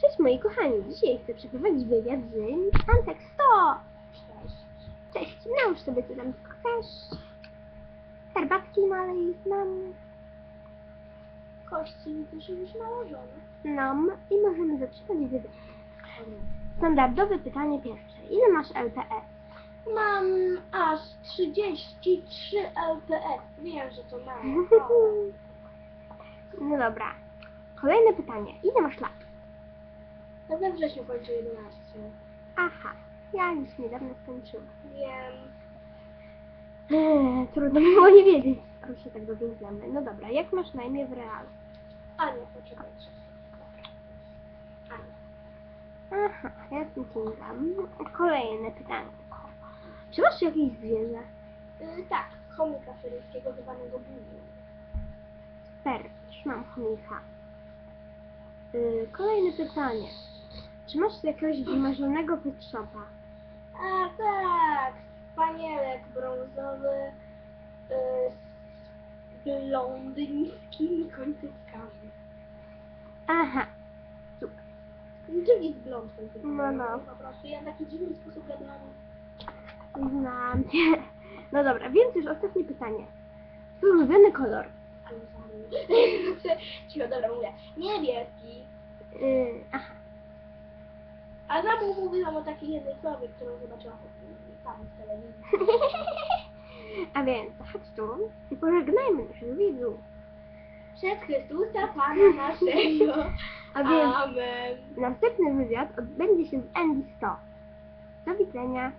Cześć moi kochani, dzisiaj chcę przeprowadzić wywiad z Antek 100. Cześć. Cześć, nałóż sobie co tam chcesz. Herbatki nalej nam, Kości widzę, że już nałożone. nam i możemy zaczynać wywiad. Standardowe pytanie pierwsze. Ile masz LPS? Mam aż 33 LPS. Wiem, że to mało. ale- No dobra. Kolejne pytanie. Ile masz lat? Ja we wrześniu kończę 11. Aha, ja już niedawno skończyłam. Wiem. Eee, trudno mi było nie wiedzieć, skoro się tak dobrze znamy. No dobra, jak masz na imię w realu? Ania, poczekajcie. Ania. Aha, ja z tym dam. Kolejne pytanie. Czy masz jakieś zwierzę? Y, tak, chomika feryjskiego zwanego Buliu. Super, też mam chomika. Yy, kolejne pytanie. Czy masz jakiegoś wymarzonego pet shopa? A tak, panielek brązowy y, z blondyńskimi końcówkami. Aha, super. Drugi z blond końcówkami. No, no. Po prostu ja w taki dziwny sposób gadałam. Znam cię. No dobra, więc już ostatnie pytanie. Twój ulubiony kolor? Cicho, dobra, mówię. Niebieski. Yy, aha. A mu mówiłam o takiej jednej słowie, którą zobaczyłam tam w telewizji. A więc, chodź tu i pożegnajmy naszych widzów. Przez Chrystusa Pana naszego. A więc Amen. następny wywiad odbędzie się z Andy 100. Do widzenia.